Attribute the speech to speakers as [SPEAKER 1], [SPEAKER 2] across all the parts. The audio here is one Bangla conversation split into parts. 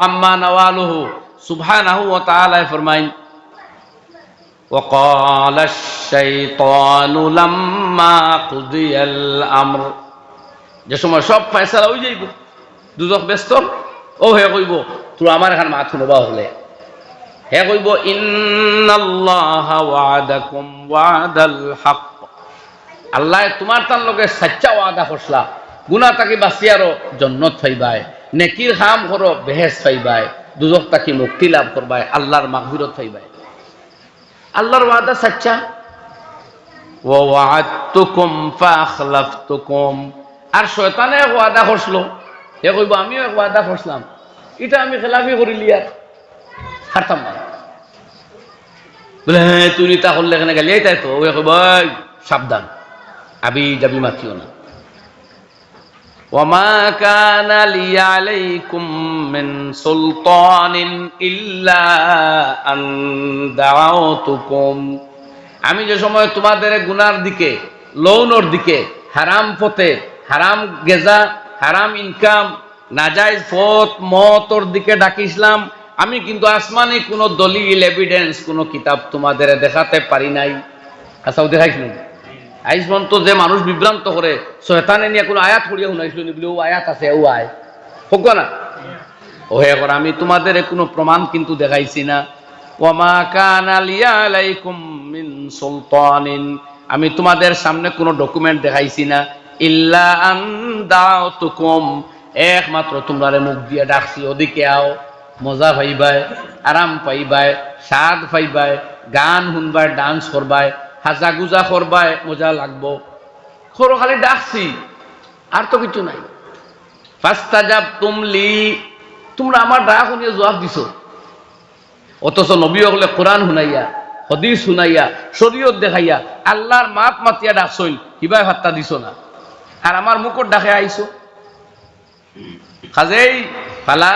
[SPEAKER 1] আম্মা নওয়ালুহু সুবহানাহু ওয়া তাআলা ফরমাইন وقال الشيطان لما قضي الامر যে সময় সব ফয়সালা হয়ে যাইব দুজক ব্যস্ত ও হে কইব তুই আমার এখানে মাথ শুনবা হলে হে কইব ইন্নাল্লাহ ওয়াদাকুম ওয়াদাল হক আল্লাহ তোমার তার লগে সাচ্চা ওয়াদা করছলা গুনা তাকি বাঁচিয়ারও জন্নত ফাইবাই নেকির হাম করো বেহেস ফাইবাই দুজক তাকি মুক্তি লাভ করবাই আল্লাহর মাগফিরত ফাইবাই আল্লাহর ওয়াদা সাচ্চা আর শয়তানে এক ওয়াদা করছিল হে কইব, আমিও এক ওয়াদা করছিলাম এটা আমি খেলাফি করিলি আর হারতাম না বলে হ্যাঁ তুই তা করলে এখানে গেলি? তাই তো ওই কইব সাবধান আবি যাবি, মাতিও না। وما كان لي عليكم من سلطان إلا أن دعوتكم আমি যে সময় তোমাদের গুনার দিকে লোনর দিকে হারাম পথে হারাম গেজা হারাম ইনকাম নাজাইজ পথ মতর দিকে ডাকিছিলাম আমি কিন্তু আসমানি কোনো দলিল এভিডেন্স কোনো কিতাব তোমাদের দেখাতে পারি নাই আচ্ছা দেখাইছিলাম আইস তো যে মানুষ বিভ্রান্ত করে, শয়তানে নিয়ে কোনো আয়াত পড়িয়া শুনাইছিল বলে, ও আয়াত আছে, ও আয়। হোক না? ও হে করে আমি তোমাদের কোনো প্রমাণ কিন্তু দেখাইছি না। ওমা কানা আলাইকুম মিন সুলতানিন। আমি তোমাদের সামনে কোনো ডকুমেন্ট দেখাইছি না। ইল্লা আন দাওতুকুম। একমাত্র তোমরা মুখ দিয়ে ডাকছি, ওদিকে আও। মজা পাইবাই, আরাম পাইবাই, স্বাদ পাইবাই, গান শুনবাই ডান্স করবাই। হাজা গুজা করবাই মজা লাগবো। সরো খালি ডাকছি, আর তো কিছু নাই। ফাস্তাজাব তুমলি তোমরা আমার ডাক শুনিয়ে জবাব দিছো। অথচ নবী হলে কোরআন শুনাইয়া, হদিস শুনাইয়া, শরীয়ত দেখাইয়া, আল্লাহর মাত মাতিয়া ডাকছইল কিবাই ভাত্তা দিছ না। আর আমার মুখর ডাকে আইছো কাজেই ফালা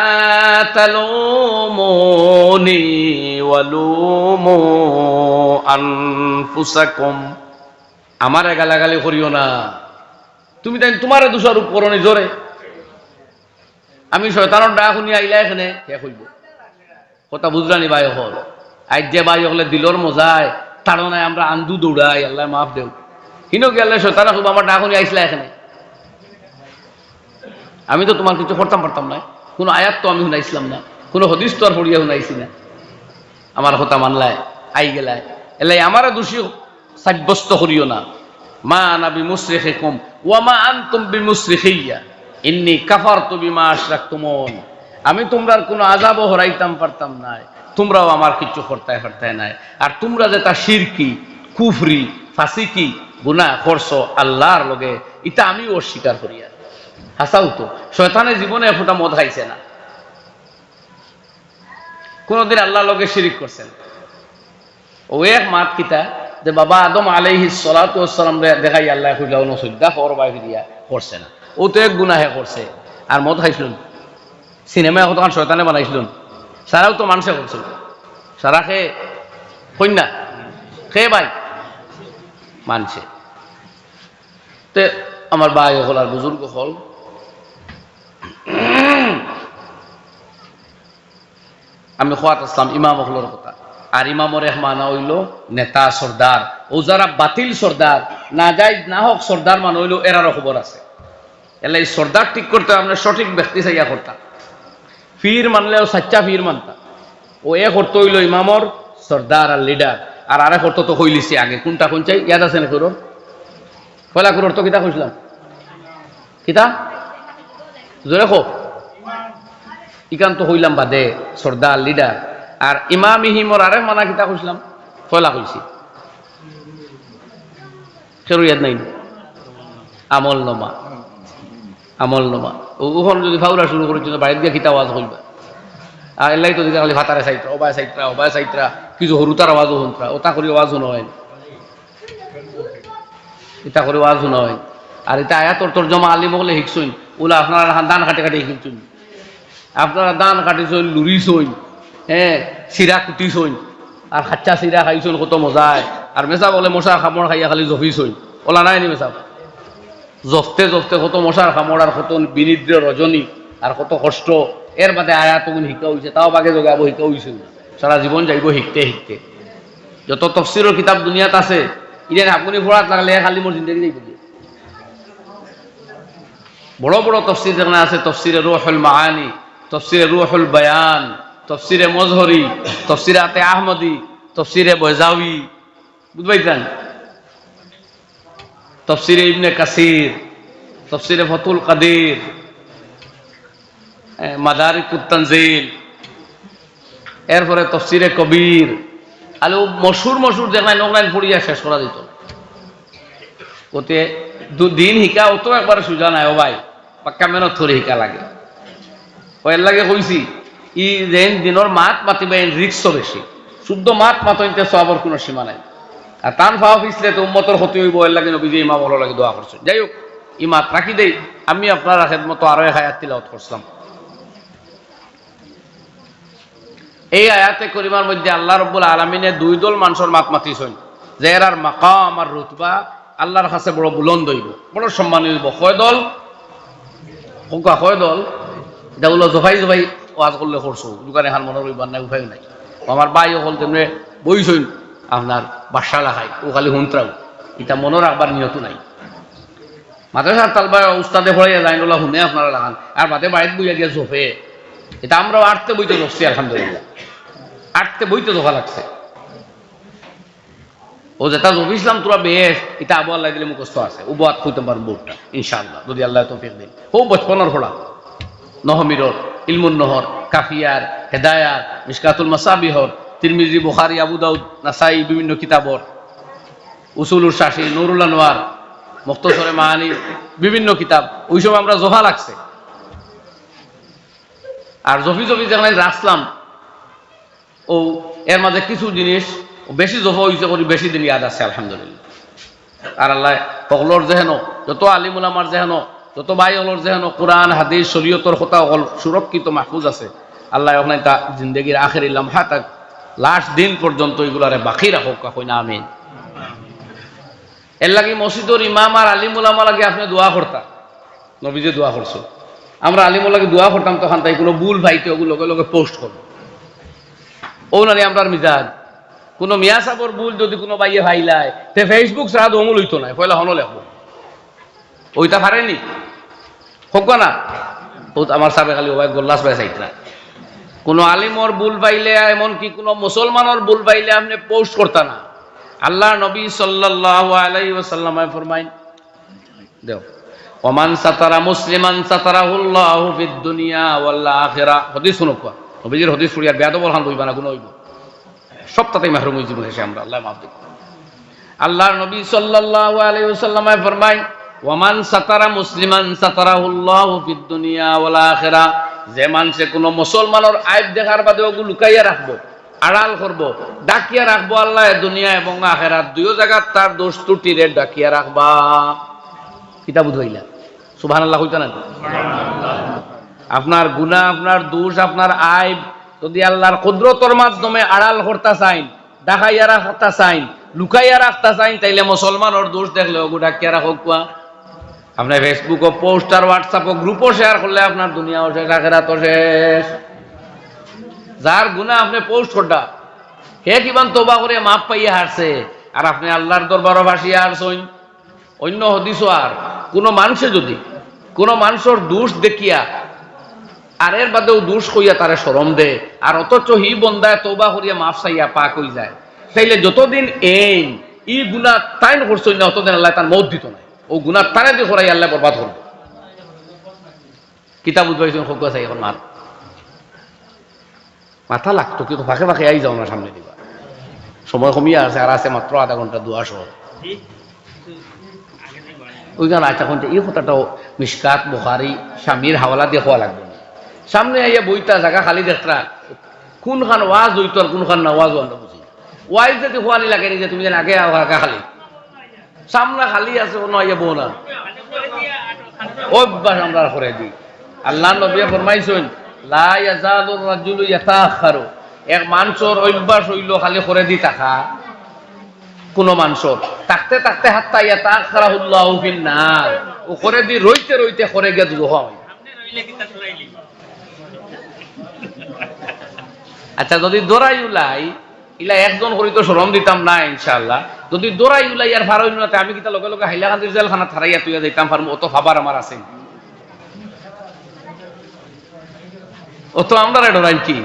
[SPEAKER 1] ওয়ালুমু আনফুসাকুম। আমারে গালাগালি করিও না। তুমি তাই তোমারে দোষারোপ করো নিজরে আমি শয়তানোর ডাক শুনি আইলা এখানে শেষ কইব। কথা বুঝলানি বাই হল আজ যে বাই হলে দিলর মজায় তার নাই আমরা আন্দু দৌড়াই আল্লাহ মাফ দেও কিনো গেলে শয়তানা খুব আমার ডাক শুনি আইসলা এখানে আমি তো তোমার কিছু করতাম পারতাম না। কোনো আয়াত তো আমি শুনাইছিলাম না। কোনো হদিস তো আর পড়িয়া শুনাইছি না। আমার কথা মানলায়, আই গেলায়। এলাই আমারে দোষী সাব্যস্ত করিও না। মা কম ইন্নি কাফারতু বিমা আশরাকতুমুন। আমি তোমরার কোনো আজাবও হরাইতাম, পারতাম নাই। তোমরাও আমার কিছু করতায় করতায় নাই। আর তোমরা যেটা শিরকি কুফরি, ফাসিকি, গুনাহ করছ আল্লাহর লগে এটা আমিও অস্বীকার করি আর হাসাও তো। শয়তানের জীবনে এফোটা মদ খাইছে না। কোনদিন আল্লাহর লগে শিরিক করছেন ও এক মাত কিতা যে বাবা আদম আলাইহি সালাতু ওয়াসসালাম দেখাই আল্লাহ কইলা ও নসুদ্দা বাই দিয়া করছে না। ও তো এক গুনাহে করছে। আর মদ খাইছিল সিনেমা তখন শয়তানে বানাইছিল সারাও তো মানুষে করছিল। সারা খে কন্যা খে ভাই। মানছে। তে আমার ভাই হল আর বুজুর্গ হল। আমি খোয়াত আসলাম ইমাম কথা। আর ইমামর রহমান হইল নেতা সর্দার ও যারা বাতিল সর্দার না যাই না হোক সর্দার মান হইল এরারও খবর আছে। এলে এই সর্দার ঠিক করতে আমরা সঠিক ব্যক্তি চাইয়া করতাম ফির মানলেও সাচ্চা ফির মানতাম ও এ করতে হইল ইমামর সর্দার আর লিডার আর আরে করতো তো হইলিছি আগে। কোনটা কোন চাই ইয়াদ আছে না করোর কয়লা করোর তো কিতা কইছিলাম কিতা? জোরে খো ইকান তো হইলাম বাদে, সর্দার লিডার আর ইমাম ইহিমর আরে মানা কিতা কইছিলাম কয়লা কইছি সেরু নাই। আমল নমা। আমল নমা। ওখন যদি ফাউরা শুরু করেছিল বাড়ির দিয়ে কিতা আওয়াজ হইবা আর এলাই তো দিকে খালি ভাতারে সাইটরা অবায় সাইটরা অবায় সাইটরা কিছু হরুতার আওয়াজও শুনতরা। ওটা করে আওয়াজ শোনা হয় এটা করে আওয়াজ শোনা আর এটা আয়াতর তোর জমা আলিম বলে শিখছইন ওলা আপনারা দান কাটে কাটে শিখছইন আপনারা দান কাটিছইন লুরিছইন হ্যাঁ চিৰা কুটিছইন আর খাচ্চা চিৰা খাইছইন, কত মজায় আর মেচা বলে মশার খামর খাইয়া খালি জফিছইন ওলা নাই নি মেচা জফতে জফতে কত মশার খামর আর কত বিনিদ্র রজনী আর কত কষ্ট। এর বাদে আয়া তখন শিকা হয়েছে তাও বাগে জগাবো শিকা হয়েছে সারা জীবন যাইব শিখতে শিখতে যত তফসিরের কিতাব দুনিয়াত আছে ইরেন আপনি পড়াত লাগলে খালি মোর জিন্দগি যাইব। বড় বড় তফসির যেখানে আছে, তফসিরে রুহুল মাআনি, তফসিরে রুহুল বায়ান, তফসিরে মজহরি, তফসিরে আতে আহমদি, তফসিরে বৈজাউি বুঝবাইতেন তফসিরে ইবনে কাসির, তফসিরে ফতুল কাদির মাদারিকুত তানজিল, এরপরে তফসিরে কবির। আলো মশুর মশুর যেখানে নগলাইন পড়িয়া শেষ করা দিত। ওতে দুদিন শিকা, অত একবার সুজা নাই ও ভাই। পাক্কা মেনত থরে শিকা লাগে। ও এর লাগে কইছি ই যেন দিনের মাত মাতিবে রিক্স বেশি শুদ্ধ মাত মাতইতে সবার কোনো সীমা নাই। আর টান ফাওয়া পিছলে তো উম্মতর ক্ষতি হইব এর লাগে নবী যে ইমা বলো লাগে দোয়া করছে যাই হোক ই মাত রাখি দেই। আমি আপনার আখের মতো আরও এক হায়াত তিলাওয়াত করছিলাম এই আয়াতে করিমার মধ্যে আল্লাহ রব্বুল আলমিনে দুই দল মানুষের মাত মাতিছেন। যে এরার মাকাম আর রুতবা আল্লাহর কাছে বড় বুলন্দ হইব। বড় সম্মান হইব। কয় দল? কোকা কয় দল? এটা বলল, জোফাই জোফাই, ওয়াজ করলে করছ। দোকানে হান মনে রইবার নাই, উপায় নাই। আমার বাই হল তেমনি বইছইন আপনার বাসা লাখাই ও খালি হুন্ত্রাও। এটা মনে রাখবার নিয়ত নাই। মাদ্রাসার তালবা উস্তাদে পড়াইয়া লাইন ওলা শুনে আপনারা লাগান। আর বাদে বাড়িতে বইয়া গিয়া জোফে। এটা আমরাও আটতে বইতে ধরছি আলহামদুলিল্লাহ। আটতে বইতে ধোকা লাগছে। ও যেটা জবি ইসলাম তোরা বেশ, এটা আবু আল্লাহ দিলে মুখস্থ আছে। ও বাদ খুঁজতে পারব বোর্ডটা ইনশাআল্লাহ, যদি আল্লাহ তৌফিক দিন। ও বচপনের ফোড়া নহমিরর ইলমুন নহর কাফিয়ার, হেদায়ার, মিসকাতুল মাসাবিহর, তিরমিজি, বুখারি, আবু দাউদ, নাসাই, বিভিন্ন কিতাবর, উসুলুর শাসি, নুরুল আনোয়ার মুক্তসরে মাহানি, বিভিন্ন কিতাব। ওই সময় আমরা জোহা লাগছে। আর জফি জফি যেখানে রাখলাম, ও এর মাঝে কিছু জিনিস বেশি জফা হয়েছে করি বেশি দিন ইয়াদ আছে, আলহামদুলিল্লাহ। আর আল্লাহ সকলোর যেহেন যত আলিমুল আমার যেহেন যত ভাই হলর যেহেন কোরআন, হাদিস শরীয়তর কথা অকল সুরক্ষিত মাহফুজ আছে, আল্লাহ ওখানে তা জিন্দগির আখের লামহা তাক লাস্ট দিন পর্যন্ত এগুলারে বাকি রাখুক কই না আমিন। এর লাগি মসজিদর ইমাম আর আলিমুল আমার লাগে আপনি দোয়া করতা নবীজে দোয়া করছ আমরা আলিমুল লাগে দোয়া করতাম তখন তাই কোনো ভুল ভাইতে ওগুলো লগে লগে পোস্ট করব ও নারে আমরা মিজাজ। কোনো মিয়া সাবর ভুল যদি কোনো বাইয়ে ভাইলায়, তে ফেসবুক তো অমূল হইতো না পয়লা হনো লেখো ওইটা পারেনি হোক না। ও আমার সাবে খালি ওবাই গোল্লাস পাই চাইত না কোনো আলিমর ভুল পাইলে, এমনকি কোনো মুসলমানের ভুল পাইলে আপনি পোস্ট করতা না। আল্লাহ নবী সাল্লাল্লাহু আলাইহি ওয়াসাল্লাম ফরমাইন দেও, ওমান সাতারা মুসলিমান সাতারাহুল্লাহু ফিদ দুনিয়া ওয়াল আখিরা হাদিস কোয়া নবীজির হাদিস আর বেয়াদব বলহান বইবা না, কোনো হইব। তাতেই মাহরুম জীবন এসে আমরা আল্লাহ মাফ দেখুন আল্লাহর নবী সাল্লাল্লাহু আলাইহি ওয়াসাল্লাম ফরমাইন ওয়ামান সাতারা মুসলিমান সাতারাহুল্লাহু দুনিয়া ওয়াল আখিরা যে মানুষে কোনো মুসলমানের আইব দেখার বাদে ওগুলো লুকাইয়া রাখব, আড়াল করব, ডাকিয়া রাখব আল্লাহ দুনিয়া এবং আখেরাত দুইও জায়গার তার দোষ ত্রুটিরে ডাকিয়া রাখবা। কিতা বুঝাইলা সুবহান আল্লাহ হইতা না আপনার গুনাহ, আপনার দোষ, আপনার আইব যদি আল্লাহর কুদরতর মাধ্যমে আড়াল করতে চাইন ডাকাইয়া রাখতে চাইন, লুকাইয়া রাখতে চাইন, তাইলে মুসলমানের দোষ দেখলে ওগু ডাকিয়া রাখক কুয়া। আপনার ফেসবুকও পোস্ট আর হোয়াটসঅ্যাপও গ্রুপও শেয়ার করলে আপনার দুনিয়াও শেষ, আখেরাতও শেষ। যার গুণা আপনি পোস্ট করটা হে কিমান তোবা করে মাপ পাইয়া হারছে, আর আপনি আল্লাহর দরবারও ভাসিয়া হারছইন। অন্য হদিসও আর, কোনো মানুষে যদি, কোনো মানুষের দোষ দেখিয়া আর এর বাদেও দোষ কইয়া তারে সরম দে। আর অথচ হি বন্দায় তোবা করিয়া মাফ চাইয়া পা কই যায়। তাইলে যতদিন এই ই গুণা তাই করছই না, অতদিন আল্লাহ তার মত দিত না। ও গুণা তারে দিয়ে করাই আল্লাহ বরবাদ করব কিতাব উদ্ভাইছেন খুব আছে এখন মার। মাথা লাগতো, কিন্তু ফাঁকে ফাঁকে আই যাও না সামনে দিবা। সময় কমিয়ে আছে, আর আছে মাত্র আধা ঘণ্টা দুয়াশ ওইখানে আচ্ছা এই কথাটাও মিসকাত, বুখারি, স্বামীর হাওয়ালা দিয়ে খোয়া লাগবে। সামনে আইয়া বইটা জায়গা খালি দেখরা। কোনখান ওয়াজ হইতো আর কোনখান না ওয়াজ আমরা বুঝি। ওয়াইজ যদি খোয়ানি লাগে যে তুমি যেন আগে আগা খালি। সামনে খালি আছে কোনো আইয়া বউ না। অভ্যাস আমরা করে দিই। আল্লাহ নবী ফরমাইছেন, লা ইয়াজালুর রাজুলু ইয়াতাখারু এক মানুষের অভ্যাস হইল খালি করে দি থাকা কোন মানুষের। থাকতে থাকতে হাত্তা ইয়াতাখারাহুল্লাহু ফিন নার। ও করে দি, রইতে রইতে করে গিয়ে দুহ হয়। আচ্ছা যদি দৌড়াই উলাই, ইলা একজন করি তো সরম দিতাম না, ইনশাআল্লাহ। যদি দৌড়াই উলাই আর ফার হইল না তে আমি কিতা লগে লগে হাইলাকান্দির জেলখানা থারাইয়া তুইয়া দিতাম পারব অত ভাবার আমার আছে। ও তো আমরা ডরাই কি?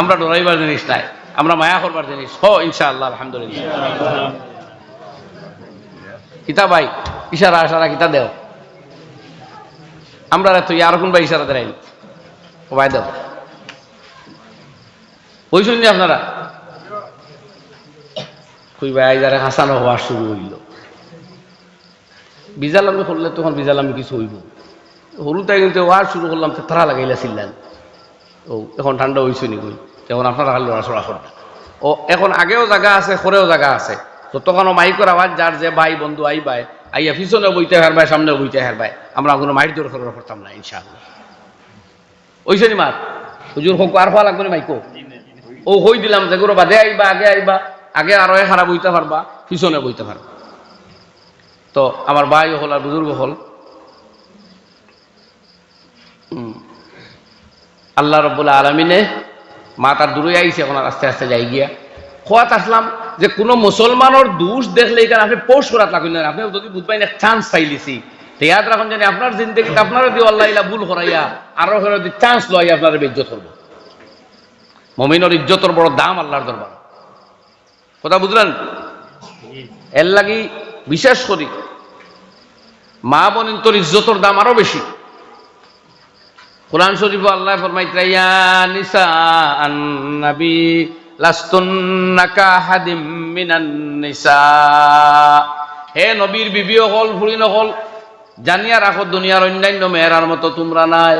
[SPEAKER 1] আমরা ডরাইবার জিনিস নাই, আমরা মায়া করবার জিনিস। হ, ইনশাআল্লাহ, আলহামদুলিল্লাহ। কিতা ভাই, ইশারা আশারা কিতা দেও? আমরা তুই আর কোন ভাই ইশারা দেয় ও ভাই দেও। ওই শুনছি আপনারা? কই ভাই, যারা হাসানো হওয়া শুরু হইল। বিজালামি করলে তখন বিজালামি কিছু হইব। হলুতাই কিন্তু ওয়ার শুরু করলাম, তো তারা লাগাইলা ছিলেন। ও, এখন ঠান্ডা হয়েছে নি কই? এখন আপনারা খালি লড়াচড়া করেন ও, এখন আগেও জায়গা আছে, পরেও জায়গা আছে। তো তখন মাইকের আওয়াজ যার যে, ভাই, বন্ধু, আই ভাই। আইয়া পিছনে বইতে হারবাই সামনে বইতে হারবাই আমরা কোনো মাইট দূর করে করতাম না, ইনশাআল্লাহ। ওইছে নি মার হুজুর, হোক, আর হওয়া লাগবে মাইকো। ও হই দিলাম যে গুলো বাদে আইবা, আগে আইবা, আগে আরও খারাপ বইতে পারবা, পিছনে বইতে পারবা। তো আমার ভাই হল আর বুজুর্গ হল। আল্লাহ রব্বুল আলমিনে মা তার দূরে আইছে, এখন আস্তে আস্তে যাই গিয়া। খোয়াত আসলাম যে কোনো মুসলমানের দোষ দেখলে এখানে আপনি পোষ করাত লাগুন না। আপনি যদি বুঝবাই না চান্স পাইলিছি ইয়াদ রাখুন জানি আপনার জিন্দগিতে আপনার যদি আল্লাহ ভুল করাইয়া, আরও চান্স লয় আপনার ইজ্জত করব। মমিনের ইজ্জতর বড় দাম আল্লাহর দরবার। কথা বুঝলেন? এর লাগি বিশেষ করি, মা বোন তোর ইজ্জতর দাম আরও বেশি। কোরআন শরীফ আল্লাহ হে নবীর বিবি হল ফুরি নহল জানিয়া রাখো দুনিয়ার অন্যান্য মেয়েরার মতো তোমরা নাই।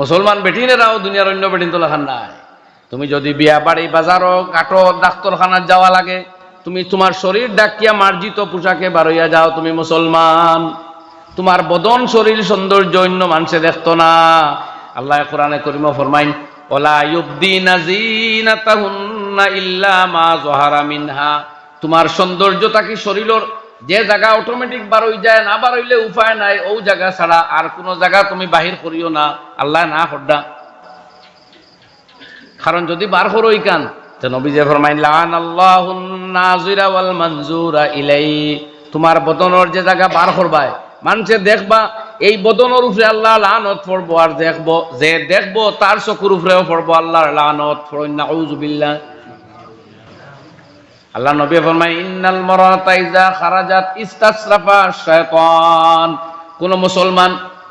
[SPEAKER 1] মুসলমান বেটিনেরাও দুনিয়ার অন্য বেটিন তো লেখান নাই। তুমি যদি বিয়া বাড়ি, বাজারও কাটো ডাক্তারখানার যাওয়া লাগে, তুমি তোমার শরীর ডাকিয়া মার্জিত পোশাকে বারইয়া যাও তুমি মুসলমান। তোমার বদন শরীর সৌন্দর্য অন্য মানুষে দেখতো না। আল্লাহ কোরআনে করিম ফরমাইন, ওলা ইল্লা মা জহারা মিনহা। তোমার সৌন্দর্যতা কি শরীরের যে জায়গা অটোমেটিক বার হয়ে যায়, না বার হইলে উপায় নাই, ও জায়গা ছাড়া আর কোনো জায়গা তুমি বাহির করিও না, আল্লাহ না হড্ডা। কারণ যদি বার করো কান তো নবী যে ফরমাইন ইলাই তোমার বদনের যে জায়গা বার করবায় মানুষে দেখবা, এই বদনের উপরে আল্লাহ লানত পড়ব আর দেখব, যে দেখব তার চকুর উপরেও পড়ব আল্লাহর লানত। নাউজুবিল্লাহ আল্লাহ নবী ফরমায়, ইন্নাল মারাতা ইজা খারাজাত ইস্তাসরাফা শায়তান। কোন মুসলমান,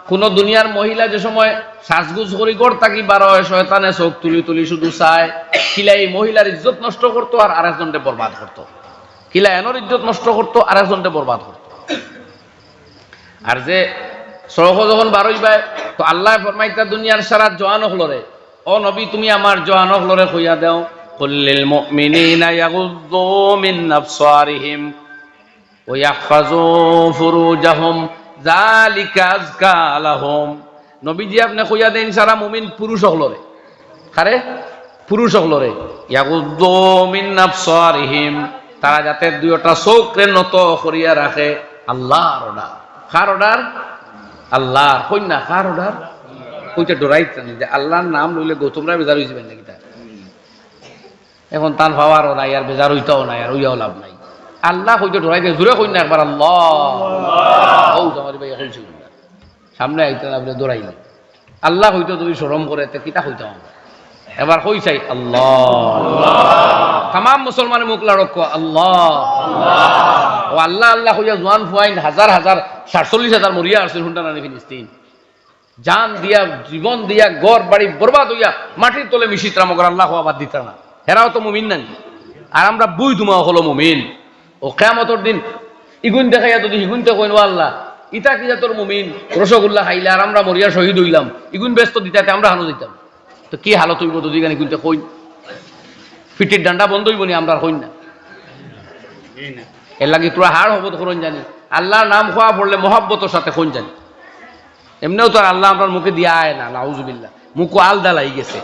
[SPEAKER 1] কোন দুনিয়ার মহিলা যে সময় সাজগুজ করি থাকি বারো শয়তানে চোখ তুলি তুলি শুধু চায়। কিলা এই মহিলার ইজ্জত নষ্ট করতো আর আরেকজনকে বরবাদ করতো। কিলা এনর ইজ্জত নষ্ট করতো, আরেকজনকে বরবাদ করতো। আর যে সড়ক যখন বারোই বাই তো আল্লাহ ফরমাইতা দুনিয়ার সারা জোয়ান হলরে ও নবী, তুমি আমার জোয়ান হলরে কইয়া দেও। قل للمؤمنين يغضوا من أبصارهم ويحفظوا فروجهم ذلك أزكى لهم নবীজি আপনি কইয়া দেন সারা মুমিন পুরুষ হলরে কারে পুরুষ হলরে ইয়াগুদ্দু মিন আবসারিহিম তারা যাতে দুইটা চোখরে নত করিয়া রাখে আল্লাহর অর্ডার কার অর্ডার আল্লাহর কন্যা কার অর্ডার কইতে ডরাইতেন যে আল্লাহর নাম লইলে গৌতমরা বেজার হয়ে যাবেন নাকি তা এখন তার ভাবারও নাই আর বেজার হইতেও নাই আর হইয়াও লাভ নাই। আল্লাহ হইতে ডরাই দিয়ে জোরে কই না একবার আল্লাহ। ভাই এখন সামনে আইতেন আপনি দৌড়াইলে আল্লাহ হইতে তুমি সরম করে কিতা হইতাম এবার কই চাই আল্লাহ। তাম মুসলমানের মুখ লাড়ক আল্লাহ। ও আল্লাহ আল্লাহ হইয়া জোয়ান ফুয়াইন হাজার হাজার সাতচল্লিশ হাজার মরিয়া আসছিল শুনটা না ফিলিস্তিন। জান দিয়া জীবন দিয়া গড় বাড়ি বরবাদ হইয়া মাটির তলে মিশিত্রা মগর আল্লাহ হওয়া বাদ দিত না। হেরাও তো মুমিন নাই। আর আমরা বুই দুমা হলো মুমিন। ও কেমতর দিন ইগুন দেখাইয়া যদি ইগুনতে কইন, ও আল্লাহ, ইটা কি তোর মুমিন? রসগোল্লা খাইলে আর আমরা মরিয়া শহীদ হইলাম। ইগুন ব্যস্ত দিতাতে আমরা হানো দিতাম। তো কি হালত হইব যদি গানি ইগুনতে কইন? ফিটির ডান্ডা বন্ধ হইব নি, আমরা কইন না। এর লাগি তোরা হার হব তো করুন জানি। আল্লাহর নাম খোয়া পড়লে মহাব্বতর সাথে কোন জানি। এমনিও তো আল্লাহ আপনার মুখে দিয়া আয় না, নাউজুবিল্লাহ। মুখও আলদা লাই গেছে।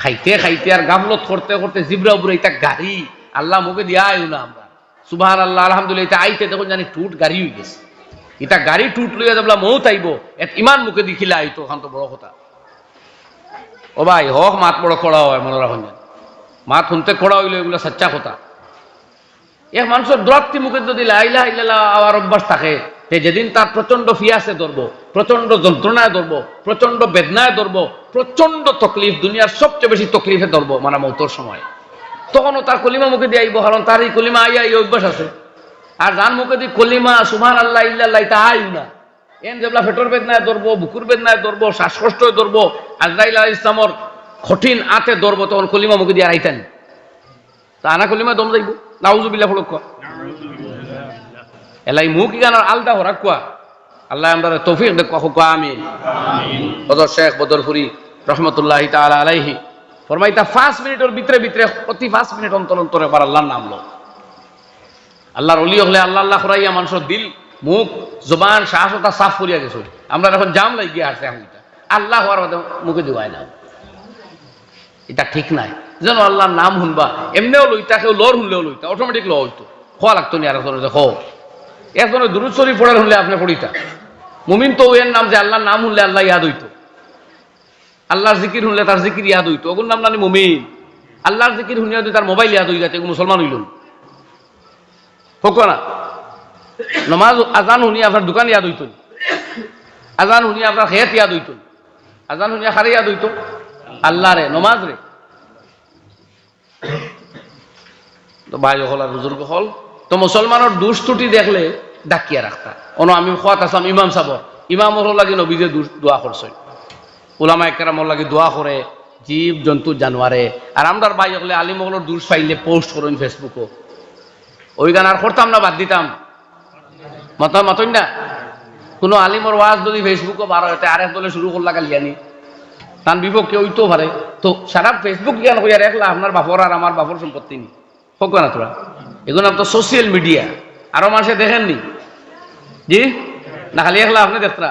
[SPEAKER 1] খাইতে খাইতে আর গামলত করতে করতে জিবরা উপরে এটা গাড়ি। আল্লাহ মুখে দিয়া আয়ু না আমরা। সুবাহ আল্লাহ আলহামদুলিল্লাহ, এটা আইতে দেখুন জানি টুট গাড়ি হয়ে গেছে। এটা গাড়ি টুট লইয়া যাবলা মৌ তাইব এক ইমান মুখে দেখিলে আইতো ওখান তো বড় কথা। ও ভাই, হক মাত বড় খড়া হয়, মনে রাখুন যেন। মাত শুনতে খড়া হইলে এগুলো সচ্চা কথা। এক মানুষের দ্রাপ্তি মুখে যদি লাইলা ইল্লাল্লাহ আওয়ার অভ্যাস থাকে যেদিন তার প্রচণ্ড ফিয়াসে ধরব প্রচণ্ড যন্ত্রণায় ধরব প্রচণ্ড বেদনায় ধরব প্রচণ্ড তকলিফ, দুনিয়ার সবচেয়ে বেশি তকলিফে ধরব মানে মৌতর সময়। তখনও তার কলিমা মুখে দিয়ে আইব, কারণ তার এই কলিমা আইয়া এই অভ্যাস আছে। আর যার মুখে দিয়ে কলিমা সুমান আল্লাহ ইল্লাল্লাহ এটা আইও না। এন যেগুলা ফেটর বেদনায় ধরবো, বুকুর বেদনায় ধরবো শ্বাসকষ্ট ধরবো, আজরাইল আল ইসলামর কঠিন আতে ধরবো, তখন কলিমা মুখে দিয়ে আইতেন। তা আনা কলিমা দম যাইব। নাউজুবিল্লাহ, ফলক এলাই মুখ গানার আলদা হরাক কোয়া। আল্লাহ আমরা তৌফিক দেখ কোয়া আমিন। বদর শেখ বদরপুরি রহমতুল্লাহ তাআলা আলাইহি ফরমাইতা পাঁচ মিনিটের ভিতরে ভিতরে প্রতি পাঁচ মিনিট অন্তর অন্তরে আবার আল্লাহর নাম লো আল্লাহর অলি হলে আল্লাহ আল্লাহ করাইয়া মানুষের দিল, মুখ, জবান সাহসতা সাফ করিয়া গেছে আমরা এখন জাম লাগিয়ে আসছে এটা। আল্লাহ হওয়ার মধ্যে মুখে দিবাই না। এটা ঠিক নাই। যেন আল্লাহর নাম শুনবা। এমনিও লইতা, কেউ লর শুনলেও লইতা। অটোমেটিক ল হইতো। খোয়া লাগতো নি আর একজনে দেখো একজনে দুরুদ শরীফ পড়ার শুনলে আপনি পড়িতা। মুমিন তো এর নাম যে আল্লাহর নাম শুনলে আল্লাহ ইয়াদ হইতো। আল্লাহর জিকির শুনলে তার জিকির ইয়াদ হইতো। ওগুর নাম নানি মুমিন। আল্লাহর জিকির শুনিয়া যদি তার মোবাইল ইয়াদ হয়ে গেছে মুসলমান হইল হোক না। নমাজ আজান শুনিয়া আপনার দোকান ইয়াদ হইতো আজান শুনিয়া আপনার খেত ইয়াদ হইতো আজান শুনিয়া খারে ইয়াদ হইতো। আল্লাহ রে, নমাজ রে। তো ভাই হল আর বুজুর্গ হল। তো মুসলমানের দুষ ত্রুটি দেখলে ডাকিয়া রাখতা অন আমি খোয়াত আসাম ইমাম সাব ইমাম লাগে নবীজে দোয়া করছে ওলামা একরাম লাগে দোয়া করে জীব জন্তু জানোয়ারে আর আমরার ভাই হলে আলিমহলের দুষ পাইলে পোস্ট করুন ফেসবুকও ওই গান আর করতাম না, বাদ দিতাম। মত, মতন না? কোনো আলিমর ওয়াজ যদি ফেসবুকও বার হয় আরেক দলে শুরু করলা গালিয়ানি তার বিপক্ষে ওইতেও পারে তো সারা ফেসবুক জ্ঞান হইয়া রাখলা আপনার বাপর আর আমার বাপর সম্পত্তি নি। হোক না তোরা এগুলো তো সোশিয়াল মিডিয়া আরও মানুষে দেখেননি? জি? না, খালি একলা আপনি দেখতরা?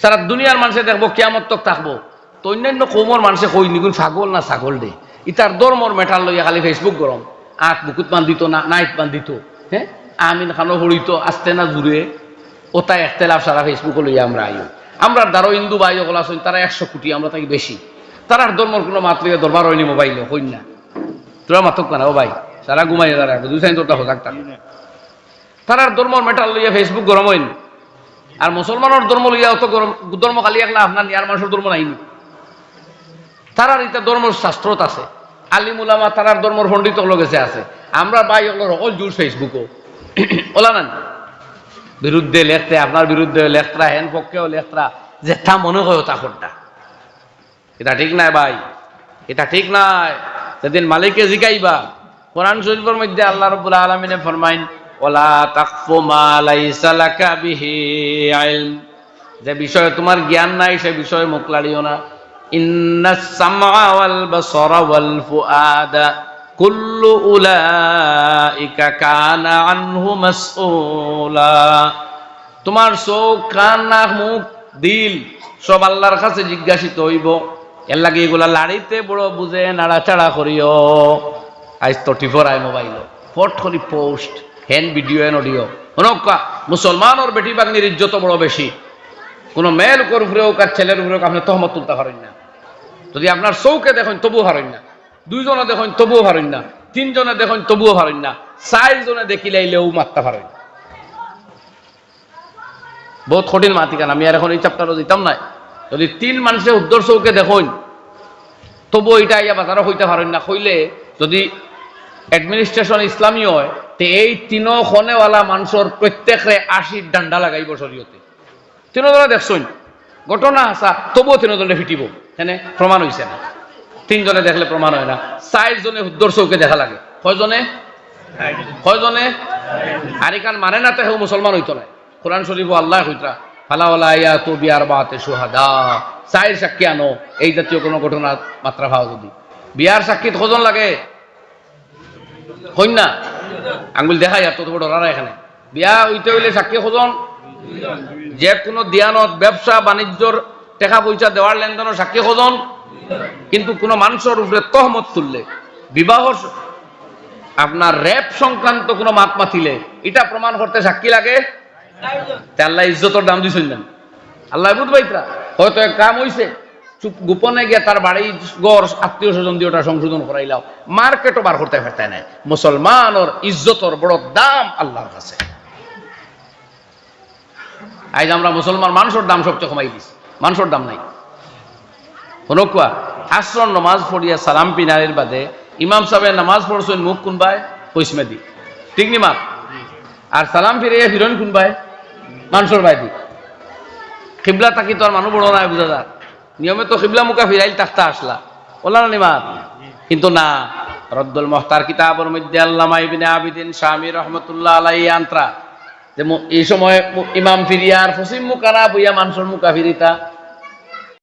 [SPEAKER 1] সারা দুনিয়ার মানুষে দেখব কেমন তক থাকব। তো অন্যান্য কৌমর মানুষে কই নিগুন ছাগল না ছাগল দে ইতার দরমর মেটার লইয়া খালি ফেসবুক গরম। আখ বুকুত বান্ধিত না, নাইট বান্ধিত হ্যাঁ আমিন খানো হরিত, আসতে না জুড়ে। ওটা একতেলাফ সারা ফেসবুক লইয়া আমরা আইও। আমরা দ্বারো হিন্দু ভাই ওগুলো আছেন তারা একশো কোটি, আমরা তাকে বেশি। তারার ধর্মর কোনো মাত লইয়া দরবার হয়নি মোবাইলে, হইন না। তোরা মাতক না ও ভাই। সারা ঘুমাই তারা দুই সাইন তোরটা হোক তারার ধর্মর মেটার লইয়া ফেসবুক গরম হইনি। আর মুসলমানের ধর্ম লইয়া অত গরম, ধর্ম খালি একলা আপনার আর মানুষের ধর্ম নাইনি। তারার এটা ধর্মর শাস্ত্রত আছে। আলিম উলামা তারার ধর্মর পণ্ডিত গেছে, আছে। আমরা ভাই ওগুলো সকল জুর ফেসবুকও ওলা না। বিরুদ্ধে লেখতে, আপনার বিরুদ্ধে লেখরা হেন পক্ষেও লেখরা জেঠা মনে হয় তা কোনটা এটা ঠিক নাই ভাই। এটা ঠিক নাই। সেদিন মালিককে জিগাইবা কোরআন শরীফের মধ্যে আল্লাহ রব্বুল আলমিনে ফরমাইন, ওলা তাকফু মা লাইসা লাকা বিহি ইলম। যে বিষয়ে তোমার জ্ঞান নাই, সে বিষয়ে মুখ লাড়িও না। ইন্নাস সামআ ওয়াল বাসারা ওয়াল ফুআদা। কুল্লু উলাইকা কানা আনহু মাসউলা। তোমার চোখ, কান, নাক, মুখ, দিল সব আল্লাহর কাছে জিজ্ঞাসিত হইব। এর লাগে এগুলা লাড়িতে বড় বুঝে, নাড়াচাড়া করিও। আইস তো টিফর আই মোবাইল। ফট করি পোস্ট হ্যান ভিডিও এন অডিও অনকা মুসলমানের বেটি বাগনির ইজ্জত বড় বেশি কোনো মেয়ের উপর উপরে হোক আর ছেলের উপরে হোক আপনি তহমত তুলতে পারেন না যদি আপনার চৌকে দেখেন তবুও পারেন না দুইজনে দেখেন তবুও পারেন না তিনজনে দেখেন তবুও পারেন না চারজনে দেখিলাইলেও মারতে পারেন বহুত কঠিন মাতি কেন আমি আর এখন এই চাপটারও দিতাম না যদি তিন মানুষের উদ্দর চৌকে দেখুন তবু এটা ইয়া বাজারও হইতে পারেন না হইলে যদি অ্যাডমিনিস্ট্রেশন ইসলামী হয়, তে এই তিনো খনেওয়ালা মানুষের প্রত্যেকরে আশির ডান্ডা লাগাইব শরীয়তে তিনজনে দেখছইন ঘটনা আসা তবুও তিনজনে ফিটিব হেনে প্রমাণ হইছে না। তিনজনে দেখলে প্রমাণ হয় না। চারজনে উদ্দর চৌকে দেখা লাগে। কয়জনে? কয়জনে? আরিকান মানে না তেও মুসলমান হইতো না কোরআন শরীফ আল্লাহ হইতরা ফালাওয়ালা ইয়া তো বিয়ার বাতে সুহাদা চাইর সাক্ষী আনো, এই জাতীয় কোনো ঘটনা মাত্রা ভাও যদি বিয়ার সাক্ষী কজন লাগে? হইন না? আঙ্গুল দেখা যায় তত বড় রারা এখানে। বিয়া হইতে হইলে সাক্ষী কজন যে কোনো দিয়ানত, ব্যবসা, বাণিজ্যর টাকা পয়সা দেওয়ার লেনদেনের সাক্ষী কজন কিন্তু কোনো মানুষের উপরে তহমত তুললে, বিবাহ আপনার র্যাপ সংক্রান্ত কোনো মাত মাতিলে, এটা প্রমাণ করতে সাক্ষী লাগে? আল্লাহ ইজ্জতর দাম দিছেন আল্লাহ বুঝ পাইতরা হয়তো এক কাম চুপ গোপনে গিয়া তার বাড়ি গড় আত্মীয় স্বজন দিয়ে ওটা সংশোধন করাইলাও। মার্কেটও বার করতে পারতে না মুসলমানর ইজ্জতর বড় দাম আল্লাহর কাছে। আজ আমরা মুসলমান, মানুষের দাম সবচেয়ে কমাই দিছি। মানুষের দাম নাই। হনকুয়া আশ্রম নমাজ পড়িয়া সালাম পিনারের বাদে ইমাম সাহেবের নামাজ পড়ছেন মুখ কোনবায় পৈসমেদি ঠিক নি মাত? আর সালাম ফিরিয়া ফিরন কোনবায় মানুষের বাইদি। খিবলা তাকি তো আর মানুষ বড় নাই, বুঝা যায় নিয়মে তো খিবলা মুখা ফিরাইল তাখতা আসলা। ওলা না নিমাত। কিন্তু না রদ্দুল মহতার কিতাবর মধ্যে আল্লামা ইবিনে আবিদিন স্বামী রহমতুল্লাহ আলাই আন্ত্রা। যে এই সময় ইমাম ফিরিয়ার ফসিম মুখানা বইয়া মানুষের মুখা ফিরিতা